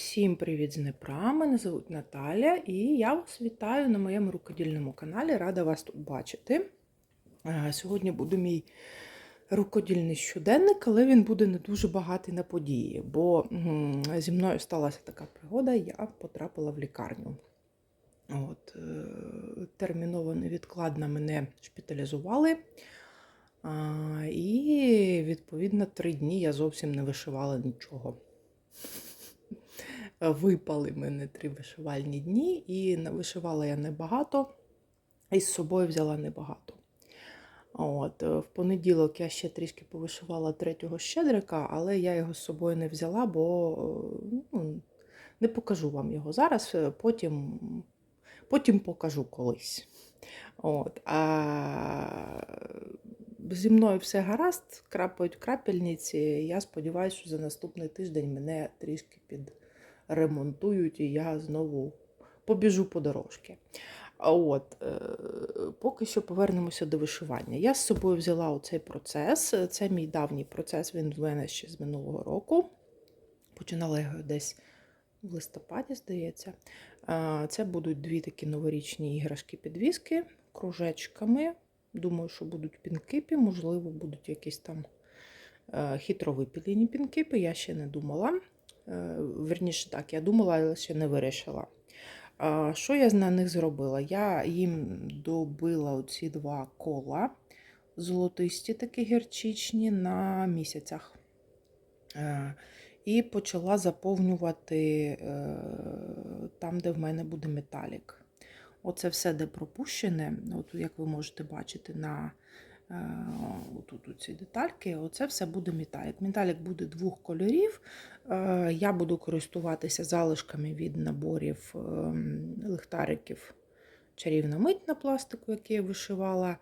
Всім привіт з Дніпра! Мене звуть Наталя і я вас вітаю на моєму рукодільному каналі. Рада вас тут бачити. Е, Сьогодні буде мій рукодільний щоденник, але він буде не дуже багатий на події, бо зі мною сталася така пригода, я потрапила в лікарню. От, е, терміново невідкладно мене шпиталізували. А, і, відповідно, три дні я зовсім не вишивала нічого випали мене три вишивальні дні, і вишивала я небагато, і з собою взяла небагато. От, е, в понеділок я ще трішки повишивала третього щедрика, але я його з собою не взяла, бо е, ну, не покажу вам його зараз, е, потім, потім покажу колись. От, а зі мною все гаразд, крапають крапельниці. Я сподіваюся, що за наступний тиждень мене трішки підремонтують, і я знову побіжу по дорожки. От, е, поки що повернемося до вишивання. Я з собою взяла оцей процес. Це мій давній процес, він в мене ще з минулого року. Починала його десь в листопаді, здається. Це будуть дві такі новорічні іграшки-підвіски кружечками. Думаю, що будуть пінкипи, можливо, будуть якісь там е, хитро випілені пінкипи. Я ще не думала. Е, Верніше так, я думала, але ще не вирішила. Що я на них зробила? Я їм добила оці два кола золотисті, такі гірчичні на місяцях. Е, І почала заповнювати е, там, де в мене буде металік. Оце все, де пропущене, от як ви можете бачити на е, отут ці детальки, оце все буде металік. Металік буде двох кольорів. Е, Я буду користуватися залишками від наборів ем, лихтариків чарівна мить на пластику, який я вишивала.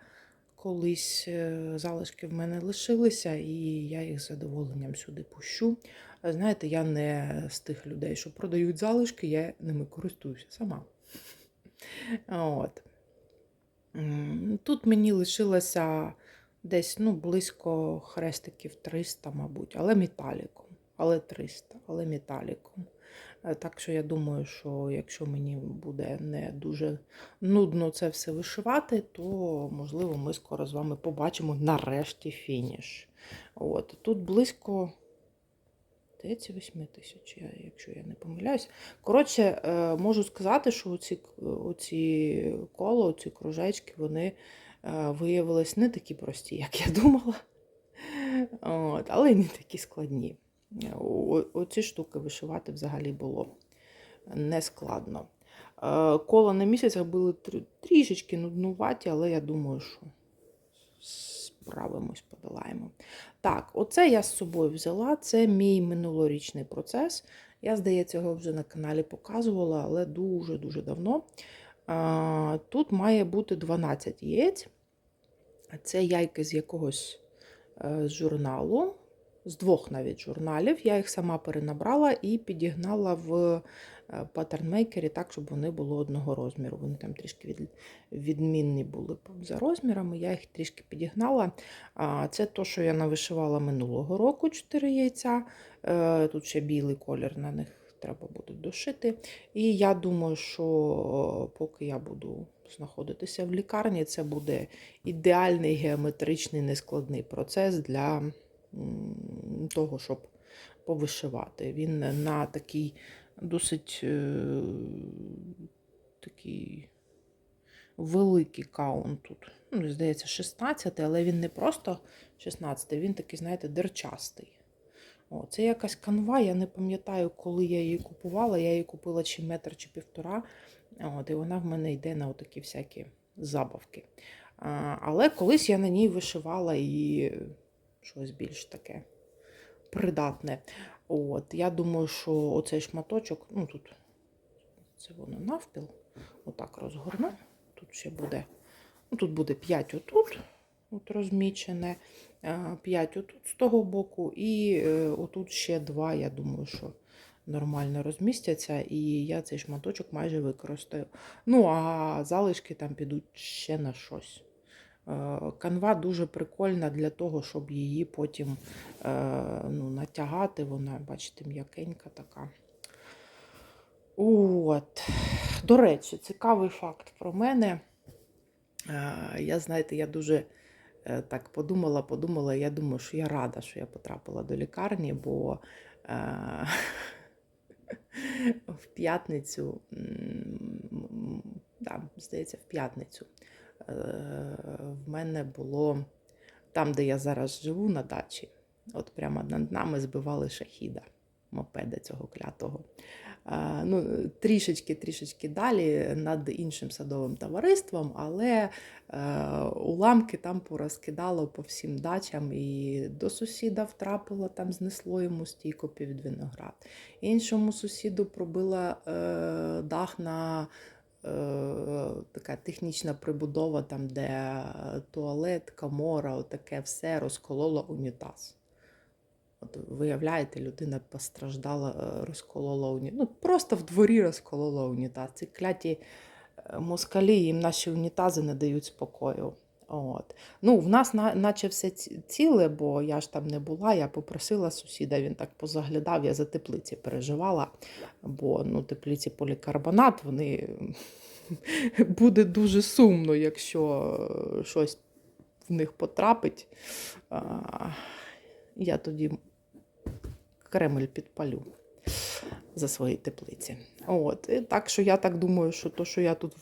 Колись е, залишки в мене лишилися, і я їх з задоволенням сюди пущу. Знаєте, я не з тих людей, що продають залишки, я ними користуюся сама. От. Тут мені лишилося десь ну, близько хрестиків 300, мабуть, але металіком. Але 300, але металіком. Е, Так що я думаю, що якщо мені буде не дуже нудно це все вишивати, то можливо ми скоро з вами побачимо нарешті фініш. От. Тут близько здається, 8 тисяч, якщо я не помиляюсь. Коротше, е, можу сказати, що оці, оці коло, оці кружечки, вони е, виявились не такі прості, як я думала. От, але й не такі складні. Оці штуки вишивати взагалі було нескладно. Е, Кола на місяцях були тр- трішечки нуднуваті, але я думаю, що справимось, подолаємо. Так, оце я з собою взяла. Це мій минулорічний процес. Я, здається, його вже на каналі показувала, але дуже-дуже давно. Тут має бути 12 яєць. Це яйки з якогось е, журналу, з двох навіть журналів. Я їх сама перенабрала і підігнала в е, паттернмейкері так, щоб вони були одного розміру. Вони там трішки від, відмінні були за розмірами. Я їх трішки підігнала. Це то, що я навишивала минулого року 4 яйця. Е, Тут ще білий колір на них треба буде дошити. І я думаю, що поки я буду знаходитися в лікарні, це буде ідеальний геометричний нескладний процес для того, щоб повишивати. Він на такий досить е, такий великий каунт тут. Ну, здається, 16, але він не просто 16, він такий, знаєте, дерчастий. О, це якась канва, я не пам'ятаю, коли я її купувала. Я її купила чи метр, чи півтора. От, і вона в мене йде на такі всякі забавки. А, але колись я на ній вишивала і щось більш таке придатне. От, я думаю, що оцей шматочок, ну тут це воно навпіл, отак розгорну. Тут ще буде, ну тут буде 5 отут, от розмічене, 5 отут з того боку, і е, отут ще 2, я думаю, що нормально розмістяться, і я цей шматочок майже використаю. Ну, а залишки там підуть ще на щось. Е, Канва дуже прикольна для того, щоб її потім е, ну, натягати. Вона, бачите, м'якенька така. От. До речі, цікавий факт про мене. Е, Я, знаєте, я дуже так подумала, подумала. Я думаю, що я рада, що я потрапила до лікарні, бо в п'ятницю, да, здається, в п'ятницю в мене було там, де я зараз живу, на дачі. От прямо над нами збивали шахіда, мопеда цього клятого. Е, Ну, трішечки, трішечки далі над іншим садовим товариством, але е, уламки там порозкидало по всім дачам, і до сусіда втрапило, там знесло йому стійко під виноград. Іншому сусіду пробила е, дах на е, така технічна прибудова, там, де е, туалет, камора, отаке все розкололо унітаз. От виявляєте, людина постраждала, е, розколола унітаз. Ну, просто в дворі розколола унітаз. Ці кляті е, москалі їм наші унітази не дають спокою. От. Ну, в нас на, наче все ціле, бо я ж там не була. Я попросила сусіда, він так позаглядав, я за теплиці переживала, бо ну, теплиці полікарбонат, вони буде дуже сумно, якщо е, щось в них потрапить. Я тоді Кремль підпалю за свої теплиці. От. І так що я так думаю, що то, що я тут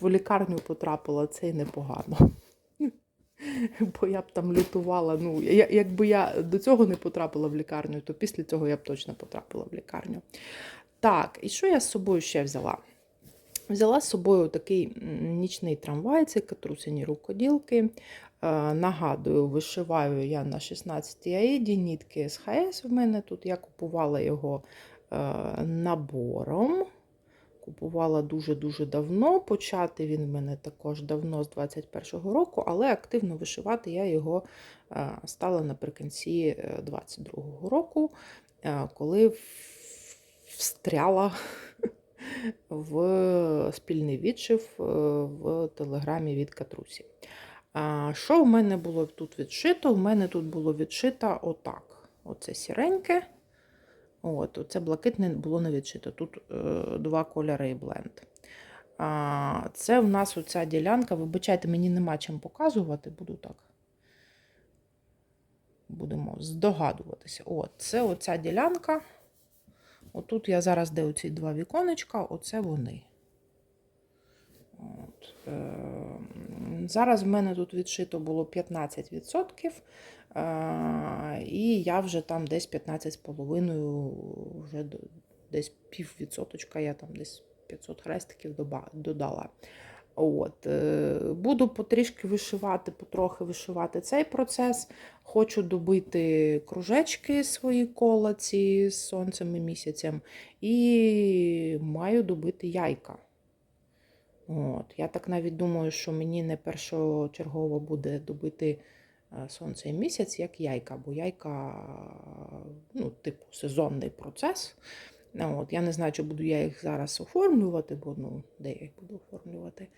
в лікарню потрапила, це і непогано. Бо я б там лютувала. Ну, я- якби я до цього не потрапила в лікарню, то після цього я б точно потрапила в лікарню. Так, і що я з собою ще взяла? Взяла з собою такий нічний трамвай, це катрусині рукоділки. Е, Нагадую, вишиваю я на 16 аїді, нітки СХС в мене тут. Я купувала його е, набором. Купувала дуже-дуже давно. Почати він в мене також давно, з 21-го року, але активно вишивати я його е, стала наприкінці е, 22-го року, е, коли встряла в спільний відшив е, в телеграмі від Катрусі. Що в мене було тут відшито? В мене тут було відшито отак. Оце сіреньке. От, оце блакитне було не відшито. Тут е, два кольори і бленд. А, це в нас оця ділянка. Вибачайте, мені нема чим показувати, буду так. Будемо здогадуватися. От, це оця ділянка. Отут я зараз, де оці два віконечка, оце вони. От. Е, зараз в мене тут відшито було 15%, е, і я вже там десь 15,5, вже десь піввідсоточка, я там десь 500 хрестиків додала. От. е, Буду потрішки вишивати, потрохи вишивати цей процес. Хочу добити кружечки свої колоці з сонцем і місяцем, і маю добити яйка. От. Я так навіть думаю, що мені не першочергово буде добити сонце і місяць, як яйка, бо яйка, ну, типу, сезонний процес. Ну, От. Я не знаю, чи буду я їх зараз оформлювати, бо ну, де я їх буду оформлювати.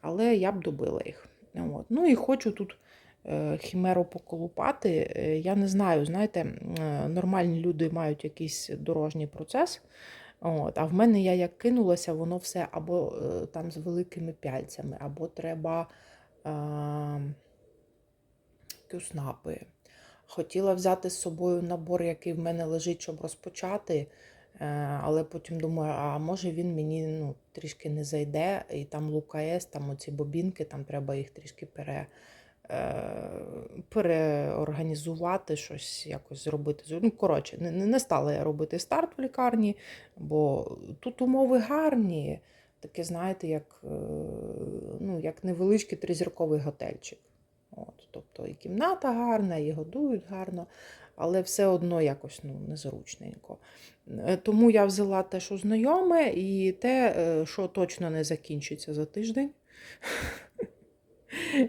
Але я б добила їх. От. Ну і хочу тут е, хімеру поколупати. Е, Я не знаю, знаєте, е, нормальні люди мають якийсь дорожній процес. От, а в мене я як кинулася, воно все або е, там з великими пяльцями, або треба е, кюснапи. Хотіла взяти з собою набор, який в мене лежить, щоб розпочати. е, Але потім думаю, а може він мені ну, трішки не зайде, і там лука С, там оці бобінки, там треба їх трішки пере, е, переорганізувати, щось якось зробити. Ну, коротше, не, не стала я робити старт в лікарні, бо тут умови гарні, таке, знаєте, як, е, ну, як невеличкий тризірковий готельчик. Тобто і кімната гарна, і годують гарно, але все одно якось ну, незручненько. Е, Тому я взяла те, що знайоме, і те, е, що точно не закінчиться за тиждень.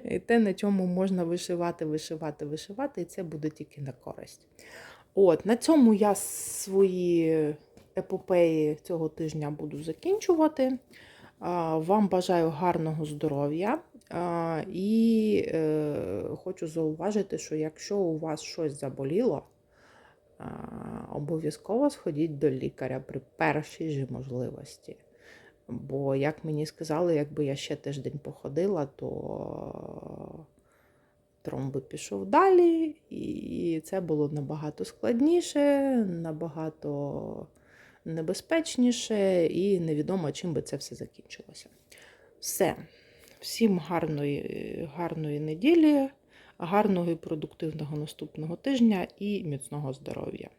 І те, на чому можна вишивати, вишивати, вишивати, і це буде тільки на користь. От, на цьому я свої епопеї цього тижня буду закінчувати. Вам бажаю гарного здоров'я. І е, хочу зауважити, що якщо у вас щось заболіло, обов'язково сходіть до лікаря при першій же можливості. Бо, як мені сказали, якби я ще тиждень походила, то тромб би пішов далі, і це було набагато складніше, набагато небезпечніше, і невідомо, чим би це все закінчилося. Все. Всім гарної, гарної неділі, гарного і продуктивного наступного тижня і міцного здоров'я.